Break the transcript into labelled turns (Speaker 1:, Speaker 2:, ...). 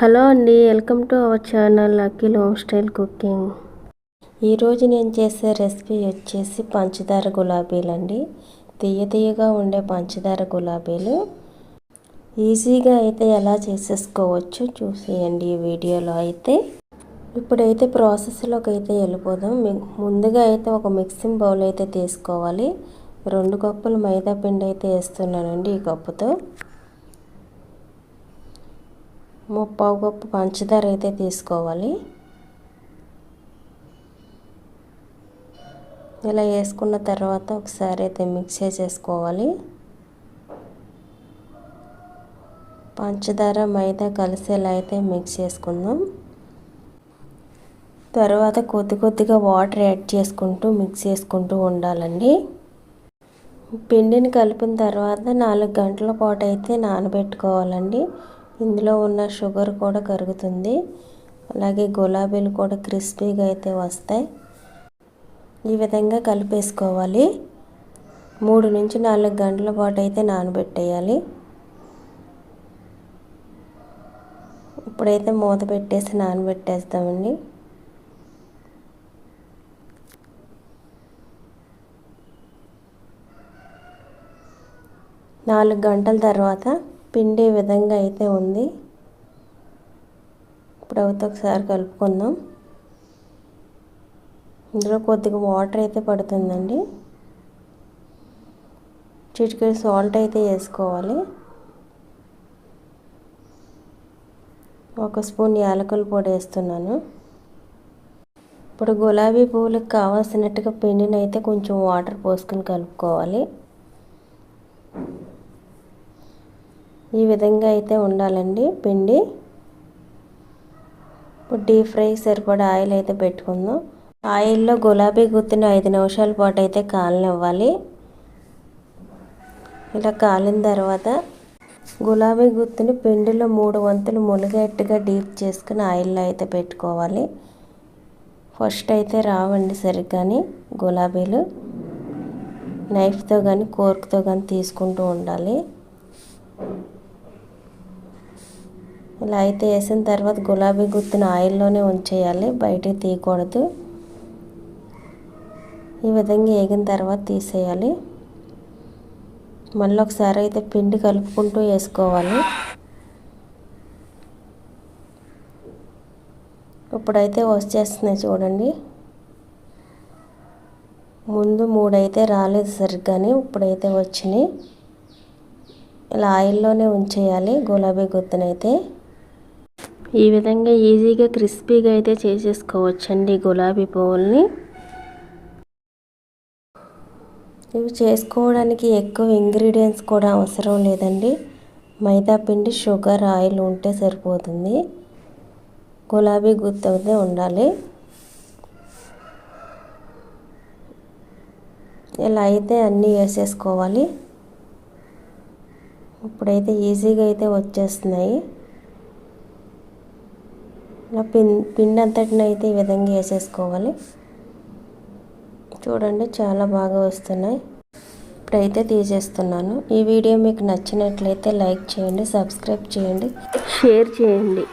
Speaker 1: Hello అండి welcome to our channel Akhil home style cooking. ఈరోజు నేను చేసే రెసిపీ వచ్చేసి పంచదార గులాబీలు అండి తీయ తీయగా ఉండే పంచదార గులాబీలు. ఈజీగా అయితే ఎలా చేసేసుకోవచ్చు చూసేయండి ఈ వీడియోలో అయితే. ఇప్పుడైతే ప్రాసెస్లోకి అయితే వెళ్ళిపోదాం. ముందుగా అయితే ఒక మిక్సింగ్ బౌల్ అయితే తీసుకోవాలి. రెండు కప్పులు మైదా పిండి అయితే వేస్తున్నానండి ఈ కప్పుతో. ముప్పావు కప్పు పంచదార అయితే తీసుకోవాలి. ఇలా వేసుకున్న తర్వాత ఒకసారి అయితే మిక్స్ చేసేసుకోవాలి. పంచదార మైదా కలిసేలా అయితే మిక్స్ చేసుకుందాం. తర్వాత కొద్ది కొద్దిగా వాటర్ యాడ్ చేసుకుంటూ మిక్స్ చేసుకుంటూ ఉండాలండి. పిండిని కలిపిన తర్వాత నాలుగు గంటల పాటు అయితే నానబెట్టుకోవాలండి. ఇందులో ఉన్న షుగర్ కూడా కరుగుతుంది. అలాగే గులాబీలు కూడా క్రిస్పీగా అయితే వస్తాయి. ఈ విధంగా కలిపేసుకోవాలి. మూడు నుంచి నాలుగు గంటల పాటు అయితే నానబెట్టేయాలి. ఇప్పుడైతే మూత పెట్టేసి నానబెట్టేస్తామండి. నాలుగు గంటల తర్వాత పిండి విధంగా అయితే ఉంది. ఇప్పుడు అయితే ఒకసారి కలుపుకుందాం. ఇందులో కొద్దిగా వాటర్ అయితే పడుతుందండి. చిటికీ సాల్ట్ అయితే వేసుకోవాలి. ఒక స్పూన్ యాలకుల పొడి వేస్తున్నాను. ఇప్పుడు గులాబీ పువ్వులకు కావాల్సినట్టుగా పిండిని అయితే కొంచెం వాటర్ పోసుకొని కలుపుకోవాలి. ఈ విధంగా అయితే ఉండాలండి పిండి. ఇప్పుడు డీప్ ఫ్రై సరిపడా ఆయిల్ అయితే పెట్టుకుందాం. ఆయిల్లో గులాబీ గుత్తిని ఐదు నిమిషాల పాటు అయితే కాలనివ్వాలి. ఇలా కాలిన తర్వాత గులాబీ గుత్తిని పిండిలో మూడు వంతులు మునిగేట్టుగా డీప్ చేసుకుని ఆయిల్లో అయితే పెట్టుకోవాలి. ఫస్ట్ అయితే రావండి సరిగ్గాని గులాబీలు. నైఫ్తో కానీ కోర్క్తో కానీ తీసుకుంటూ ఉండాలి. ఇలా అయితే వేసిన తర్వాత గులాబీ గుత్తిని ఆయిల్లోనే ఉంచేయాలి. బయటికి తీయకూడదు. ఈ విధంగా వేగిన తర్వాత తీసేయాలి. మళ్ళీ ఒకసారి అయితే పిండి కలుపుకుంటూ వేసుకోవాలి. ఇప్పుడైతే వచ్చేస్తున్నాయి చూడండి. ముందు మూడైతే రాలేదు సరిగ్గానే ఇప్పుడైతే వచ్చినాయి. ఇలా ఆయిల్లోనే ఉంచేయాలి గులాబీ గుత్తునైతే ఈ విధంగా ఈజీగా క్రిస్పీగా అయితే చేసేసుకోవచ్చండి గులాబీ పువ్వుల్ని. ఇవి చేసుకోవడానికి ఎక్కువ ఇంగ్రీడియంట్స్ కూడా అవసరం లేదండి. మైదా పిండి షుగర్ ఆయిల్ ఉంటే సరిపోతుంది. గులాబీ గుత్తవుతే ఉండాలి. ఇలా అయితే అన్నీ వేసేసుకోవాలి. ఇప్పుడైతే ఈజీగా అయితే వచ్చేస్తున్నాయి. ఇలా పిన్ పిండి అంతటిని అయితే ఈ విధంగా వేసేసుకోవాలి. చూడండి చాలా బాగా వస్తున్నాయి. ఇప్పుడైతే తీసేస్తున్నాను. ఈ వీడియో మీకు నచ్చినట్లయితే లైక్ చేయండి సబ్స్క్రైబ్ చేయండి. షేర్ చేయండి.